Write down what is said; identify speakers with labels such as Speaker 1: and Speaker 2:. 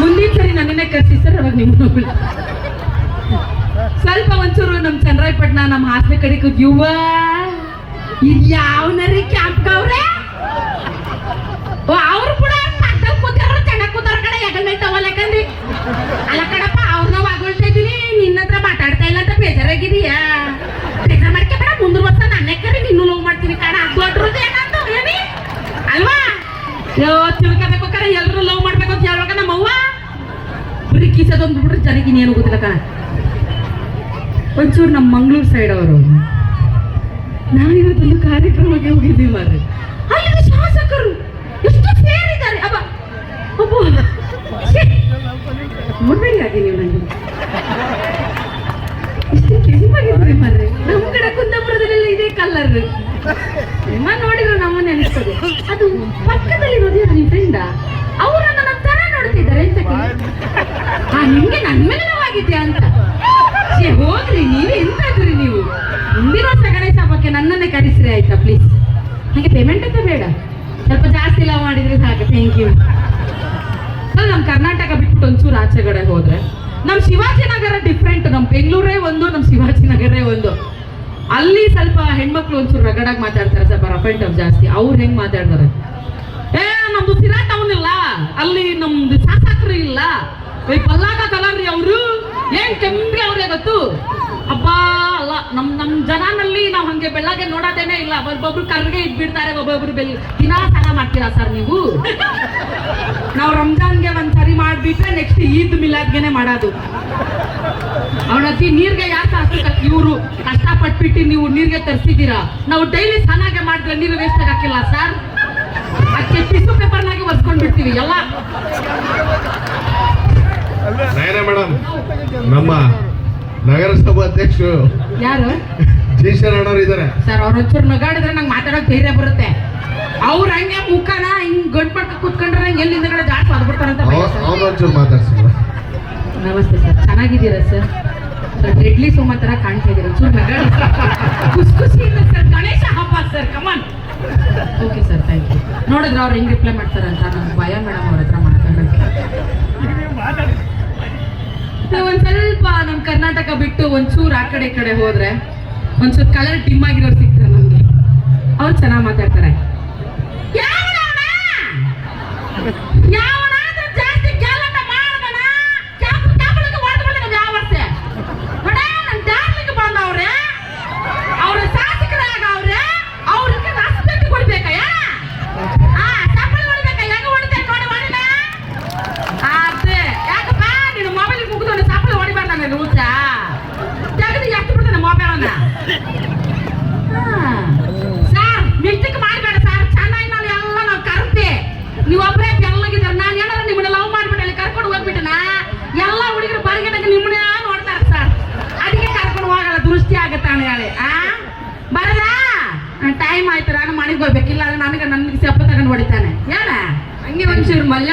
Speaker 1: ಮುಂದಿನ ಸರಿ ನನ್ನನ್ನೇ ಕರ್ಸಿ, ಸರ್, ಅವಾಗ ನಿಮ್ಗೆ ಸ್ವಲ್ಪ ಒಂಚೂರು ನಮ್ಮ ಚಂದ್ರಾಯಪಟ್ಟಣ ನಮ್ಮ ಹಾಸ್ಟೆಲ್ ಕಡೆ ಯುವ ಇದು ಯಾವ ನರಿ ಕ್ಯಾಂಪ್ ಅವ್ರೆ? ಅವ್ರು ಕೂಡ ಪಕ್ಕದಲ್ಲಿ ಚೆನ್ನಾಗ್ ಕೂತಾರ ಕಡೆ ಯಾಕಂದ್ರೆ ಯಾಕಂದ್ರಿ? ಅಲ್ಲ ಕಡಪ್ಪ ಅವ್ರನ್ನ ವಾಗೊಳ್ತಾ ಇದೀನಿ ನಿನ್ನ ಹತ್ರ ಮಾತಾಡ್ತಾ ಇಲ್ಲ ಅಂತ ಬೇಜಾರಾಗಿದೀಯಾ ಬೇಜಾರ್ ಮಾಡ್ಕೆ ಬೇಡ ಮುಂದ್ರ ವರ್ಷ ನಾನೇ ಕರಿ, ನಿನ್ನೂ ಲವ್ ಮಾಡ್ತೀನಿ ಕಾಣ ಅದು ಅಲ್ವಾ? ಬರೀ ಕಿಸದೊಂದು ಬಿಟ್ರೆ ಜನಕ್ಕೆ ಇನ್ನೇನು ಗೊತ್ತಿಲ್ಲ ಕಣ. ಒಂಚೂರು ನಮ್ಮ ಮಂಗಳೂರು ಸೈಡ್ ಅವರು. ನಾವಿವತ್ತೊಂದು ಕಾರ್ಯಕ್ರಮಕ್ಕೆ ಹೋಗಿದ್ದೀವಿ ಮಾರ್ರಿ. ಅಲ್ಲಿ ಶಾಸಕರು ಎಷ್ಟು ಸೇರಿದ್ದಾರೆ. ಅಬ್ಬ. ಅಬ್ಬೋ. ಹಾಗೆ ನೀವು ನನಗೆ ಇಷ್ಟು ಕೆಂಪಾಗಿದ್ರಿ ಮಾರ್ರೆ. ನಮ್ಮ ಕಡೆ ಕುಂದಾಪುರದಲ್ಲೆಲ್ಲ ಇದೇ ಕಲರ್ ನಿಮ್ಮ ನೋಡಿದ್ರು ನಮ್ಮನ್ನ ಅನಿಸ್ತದೆ. ಅದು ಪಕ್ಕದಲ್ಲಿ ನೋಡಿದ್ರೆ ನಿಮ್ಮ ಫ್ರೆಂಡ ಅವರು ನನ್ನ ತರ ನೋಡ್ತಿದ್ದಾರೆ ಅಂತ ನಿಮ್ಗೆ ನನ್ ಮೇಲೆ ನೋವಾಗಿದ್ಯಾ ಅಂತ? ಹೋಗ್ರಿ, ನೀವು ಎಂತಾದ್ರಿ ನೀವು? ಮುಂದಿನ ವರ್ಷ ಗಣೇಶ ಹಬ್ಬಕ್ಕೆ ನನ್ನನ್ನೇ ಕರೆಸ್ರಿ ಆಯ್ತಾ ಪ್ಲೀಸ್ ಹಾಗೆ ಪೇಮೆಂಟ್ ಅಂತ ಬೇಡ. ಸ್ವಲ್ಪ ಜಾಸ್ತಿ ಲವ್ ಮಾಡಿದ್ರೆ ಸಾಕು ಥ್ಯಾಂಕ್ ಯು ನಮ್ಮ ಕರ್ನಾಟಕ ಬಿಟ್ಬಿಟ್ಟು ಒಂಚೂರು ಆಚೆ ಕಡೆ ಹೋದ್ರೆ ನಮ್ಮ ಶಿವಾಜಿನಗರ ಡಿಫ್ರೆಂಟ್ ನಮ್ಮ ಬೆಂಗಳೂರೇ ಒಂದು ನಮ್ಮ ಶಿವಾಜಿನಗರೇ ಒಂದು. ಅಲ್ಲಿ ಸ್ವಲ್ಪ ಹೆಣ್ಮಕ್ಳು ಒಂಚೂರು ರಗಡಾಗಿ ಮಾತಾಡ್ತಾರೆ ಸ್ವಲ್ಪ ರಫ್ ಅಂಡ್ ಟಫ್ ಜಾಸ್ತಿ. ಅವ್ರು ಹೆಂಗ್ ಮಾತಾಡ್ತಾರೆ? ಏ, ನಮ್ದು ಸಿರಾ ಟೌನ್ ಇಲ್ಲ. ಅಲ್ಲಿ ನಮ್ದು ಶಾಸಕರು ಇಲ್ಲ. ಈ ಕಲಾರ್ರಿ ಅವರು? ಏನ್ ಕೆಂಪಿ ಅವ್ರೆ ಗೊತ್ತು? ಅಬ್ಬಾ, ಅಲ್ಲ, ನಮ್ ನಮ್ ಜನನಲ್ಲಿ ನಾವ್ ಹಂಗೆ ಬೆಳಗ್ಗೆ ನೋಡೋದೇನೆ ಇಲ್ಲ. ಒಬ್ಬೊಬ್ರು ಕರ್ಗೆ ಇದ್ಬಿಡ್ತಾರೆ, ಒಬ್ಬೊಬ್ರು ಬೆಲ್, ದಿನಾ ಸ್ನಾನ ಮಾಡ್ತೀರಾ ಸರ್ ನೀವು? ನಾವು ರಂಜಾನ್ಗೆ ಒಂದ್ಸರಿ ಮಾಡ್ಬಿಟ್ರೆ ನೆಕ್ಸ್ಟ್ ಈದ್ ಮಿಲಾದ್ಗೆನೆ ಮಾಡೋದು. ಅವನತಿ ನೀರ್ಗೆ ಯಾಕೆ ಇವರು ಕಷ್ಟಪಟ್ಬಿಟ್ಟು ನೀವು ನೀರ್ಗೆ ತರಿಸಿದ್ದೀರಾ? ನಾವು ಡೈಲಿ ಸ್ನಾನಾಗೆ ಮಾಡಿದ್ರೆ ನೀರು ವೇಸ್ಟ್ ಹಾಕಿಲ್ಲ ಸರ್. ಅದಕ್ಕೆ ಟಿಶ್ಯೂ ಪೇಪರ್ನಾಗೆ ಒರ್ಸ್ಕೊಂಡ್ಬಿಡ್ತೀವಿ, ಎಲ್ಲ.
Speaker 2: ನಯನ ಮೇಡಮ್ ನಮ್ಮ ನಗರಸಭಾ ಅಧ್ಯಕ್ಷರು
Speaker 1: ಯಾರು?
Speaker 2: ಜಿ ಶರಣವ್ರು ಇದ್ದಾರೆ.
Speaker 1: ಸರ್ ಅವ್ರ ಒಂಚೂರು ನಗಾಡಿದ್ರೆ ನಂಗೆ ಮಾತಾಡೋಕೆ ಧೈರ್ಯ ಬರುತ್ತೆ. ಅವ್ರ ಹಂಗೆ ಮುಖನ ಹಿಂಗ್ ಗಂಟ್ ಮಾಡ್ಕ ಕುತ್ಕೊಂಡ್ರೆ ನಂಗೆ ಎಲ್ಲಿಂದ ಕಡೆ ಜಾಸ್ತಿ ಸರ್.
Speaker 2: ಒಂಚೂರು ಮಾತಾಡ್ಸಿಲ್ಲ
Speaker 1: ನಮಸ್ತೆ ಸರ್ ಚೆನ್ನಾಗಿದ್ದೀರಾ ಸರ್? ಸರ್ ಡೆಡ್ಲಿ ಸೋಮ ತರ ಕಾಣ್ತಾ ಇದ್ದೀರಾ? ಚೂರು ನಗಾಡಿ ಖುಷಿ ಖುಷಿಯಿಂದ ಸರ್ ಗಣೇಶ ಹಬ್ಬ sir come on okay sir thank you ನೋಡಿದ್ರೆ ಅವ್ರು ಹೆಂಗ್ ರಿಪ್ಲೈ ಮಾಡ್ತಾರಂತ ನಮ್ಗೆ ಭಯ ಮೇಡಮ್ ಅವ್ರ ಹತ್ರ ಮಾತಾಡೋಕ್ಕೆ ನಾವು ಒಂದ್ ಸ್ವಲ್ಪ ನಮ್ ಕರ್ನಾಟಕ ಬಿಟ್ಟು ಒಂಚೂರು ಆ ಕಡೆ ಕಡೆ ಹೋದ್ರೆ ಒಂಚೂರು ಕಲರ್ ಡಿಮ್ ಆಗಿರೋರು ಸಿಗ್ತಾರೆ ನಮ್ಗೆ. ಅವ್ರು ಚೆನ್ನಾಗಿ ಮಾತಾಡ್ತಾರೆ. ಯಾವನವ್ನ? ಬರಲ್ಲ ಟೈಮ್ ಆಯ್ತು, ನಾನು ಮನೆಗೆ ಹೋಗ್ಬೇಕಿಲ್ಲ ನನಗೆ ನನಗೆ ಸೆಪ್ಪ ತಗೊಂಡು ಹೊಡಿತಾನೆ. ಯಾರ ಹಂಗೆ ಒಂಚೂರು ಮಲ್ಯ